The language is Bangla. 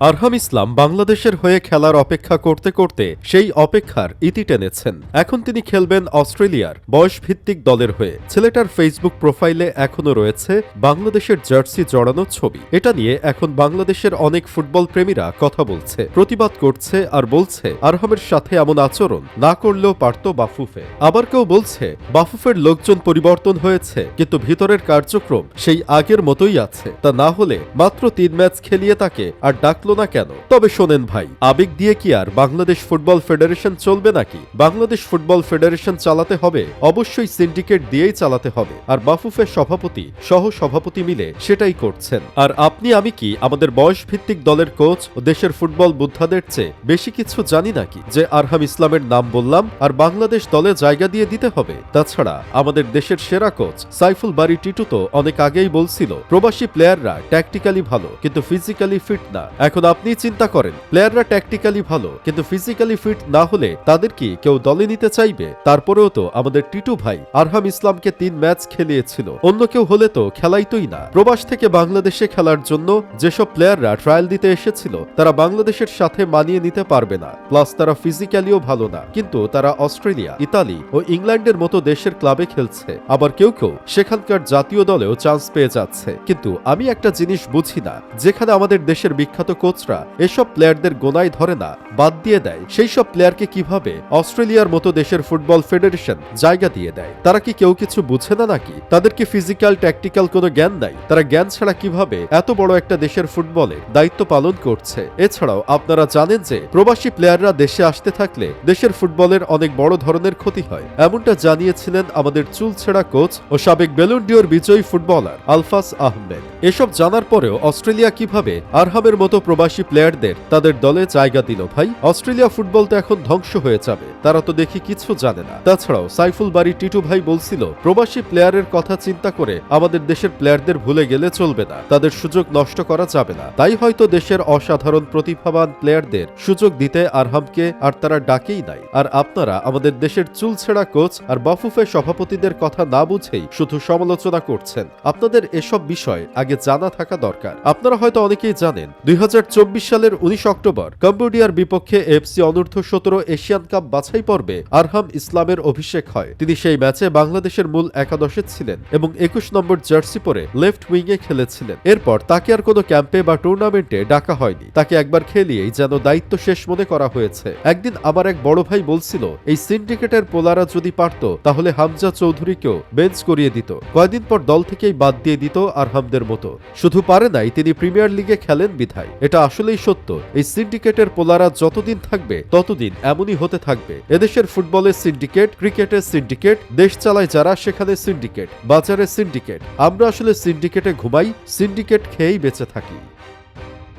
আরহাম ইসলাম বাংলাদেশের হয়ে খেলার অপেক্ষা করতে করতে সেই অপেক্ষার ইতি টেনেছেন। এখন তিনি খেলবেন অস্ট্রেলিয়ার বয়সভিত্তিক দলের হয়ে। ছেলেটার ফেসবুক প্রোফাইলে এখনও রয়েছে বাংলাদেশের জার্সি জড়ানো ছবি। এটা নিয়ে এখন বাংলাদেশের অনেক ফুটবল প্রেমীরা কথা বলছে, প্রতিবাদ করছে আর বলছে, আরহামের সাথে এমন আচরণ না করলেও পারত বাফুফে। আবার কেউ বলছে, বাফুফের লোকজন পরিবর্তন হয়েছে, কিন্তু ভিতরের কার্যক্রম সেই আগের মতোই আছে। তা না হলে মাত্র তিন ম্যাচ খেলিয়ে তাকে আর ডাকলো না কেন? তবে শোনেন ভাই, আবেগ দিয়ে কি আর বাংলাদেশ ফুটবল ফেডারেশন চলবে নাকি? বাংলাদেশ ফুটবল ফেডারেশন চালাতে হবে, অবশ্যই সিন্ডিকেট দিয়েই চালাতে হবে। আর বাফুফের সভাপতি সহ সভাপতি মিলে সেটাই করছেন। আর আপনি, আমি কি আমাদের বয়স ভিত্তিক দলের কোচ ও দেশের ফুটবল বুদ্ধাদের চেয়ে বেশি কিছু জানি নাকি? যে আরহাম ইসলামের নাম বললাম, আর বাংলাদেশ দলে জায়গা দিয়ে দিতে হবে। তাছাড়া আমাদের দেশের সেরা কোচ সাইফুল বাড়ি টিটু তো অনেক আগেই বলছিল, প্রবাসী প্লেয়াররা ট্যাকটিক্যালি ভালো, কিন্তু ফিজিক্যালি ফিট না। এখন আপনি চিন্তা করেন প্লেয়াররা ট্যাকটিক্যালি ভালো, কিন্তু ফিজিক্যালি ফিট না হলে তাদের কি কেউ দলে নিতে চাইবে? তারপরেও তো আমাদের টিটু ভাই আরহাম ইসলামকে তিন ম্যাচ খেলিয়েছিল, অন্য কেউ হলে তো খেলাইতই না। প্রবাস থেকে বাংলাদেশে খেলার জন্য যেসব প্লেয়াররা ট্রায়াল দিতে এসেছিল, তারা বাংলাদেশের সাথে মানিয়ে নিতে পারবে না। প্লাস তারা ফিজিক্যালিও ভালো না, কিন্তু তারা অস্ট্রেলিয়া, ইতালি ও ইংল্যান্ডের মতো দেশের ক্লাবে খেলছে। আবার কেউ কেউ সেখানকার জাতীয় দলেও চান্স পেয়ে যাচ্ছে। কিন্তু আমি একটা জিনিস বুঝি না, যেখানে আমাদের দেশের বিখ্যাত কোচরা এসব প্লেয়ারদের গোনায় ধরে না, বাদ দিয়ে দেয়। সেই সব প্লেয়ারকে কীভাবে অস্ট্রেলিয়ার মতো দেশের ফুটবল ফেডারেশন জায়গা দিয়ে দেয়? তারা কি কেউ কিছু বুঝে না নাকি? তাদেরকে ফিজিক্যাল, ট্যাকটিক্যাল কোনো জ্ঞান নাই? তারা জ্ঞান ছাড়া কীভাবে এত বড় একটা দেশের ফুটবলে দায়িত্ব পালন করছে? এছাড়াও আপনারা জানেন যে প্রবাসী প্লেয়াররা দেশে আসতে থাকলে দেশের ফুটবলের অনেক বড় ধরনের ক্ষতি হয়। এমনটা জানিয়েছিলেন আমাদের চুল চুলছেড়া কোচ ও সাবেক বেলুন্ডিওর বিজয়ী ফুটবলার আলফাস আহমেদ। এসব জানার পরেও অস্ট্রেলিয়া কীভাবে আরহামের মতো প্রবাসী প্লেয়ারদের তাদের দলে জায়গা দিল ভাই। অস্ট্রেলিয়া ফুটবল তো এখন ধ্বংস হয়ে যাবে। তারা তো দেখি কিছু জানে না। তাছাড়াও সাইফুল বাড়ি টিটু ভাই বলছিল, প্রবাসী প্লেয়ারের কথা চিন্তা করে আমাদের দেশের প্লেয়ারদের ভুলে গেলে চলবে না। তাদের সুযোগ নষ্ট করা যাবে না। তাই হয়তো দেশের অসাধারণ প্রতিভাবান প্লেয়ারদের সুযোগ দিতে আরহামকে আর তারা ডাকেই নাই। আর আপনারা আমাদের দেশের চুলছেড়া কোচ আর বাফুফে সভাপতিদের কথা না বুঝেই শুধু সমালোচনা করছেন। আপনাদের এসব বিষয় আগে জানা থাকা দরকার। আপনারা হয়তো অনেকেই জানেন, দুই হাজার সালের উনিশ অক্টোবর, কম্বোডিয়ার বিপক্ষে এফসি অনূর্ধ্ব সতেরো এশিয়ান কাপ বাছাই পর্বে আরহাম ইসলামের অভিষেক হয়। তিনি সেই ম্যাচে বাংলাদেশের মূল একাদশে ছিলেন এবং একুশ নম্বর জার্সি পরে লেফট উইংয়ে খেলেছিলেন। এরপর তাকে আর কোনো ক্যাম্পে বা টুর্নামেন্টে ডাকা হয়নি। তাকে একবার খেলিয়েই যেন দায়িত্ব শেষ মনে করা হয়েছে। একদিন আমার এক বড় ভাই বলছিল, এই সিন্ডিকেটের পোলারা যদি পারত, তাহলে হামজা চৌধুরীকেও বেঞ্চ করিয়ে দিত। কয়েকদিন পর দল থেকেই বাদ দিয়ে দিত আরহামদের মতো। শুধু পারে নাই, তিনি প্রিমিয়ার লিগে খেলেন বিধায়। এটা আসলেই সত্য। এই সিন্ডিকেটের পোলারা যতদিন থাকবে, ততদিন এমনই হতে থাকবে। এদেশের ফুটবলের সিন্ডিকেট ক্রিকেটের সিন্ডিকেট, দেশ চালায় যারা, সেখানে সিন্ডিকেট, বাজারে সিন্ডিকেট। আমরা আসলে সিন্ডিকেটে ঘুমাই, সিন্ডিকেট খেয়েই বেঁচে থাকি।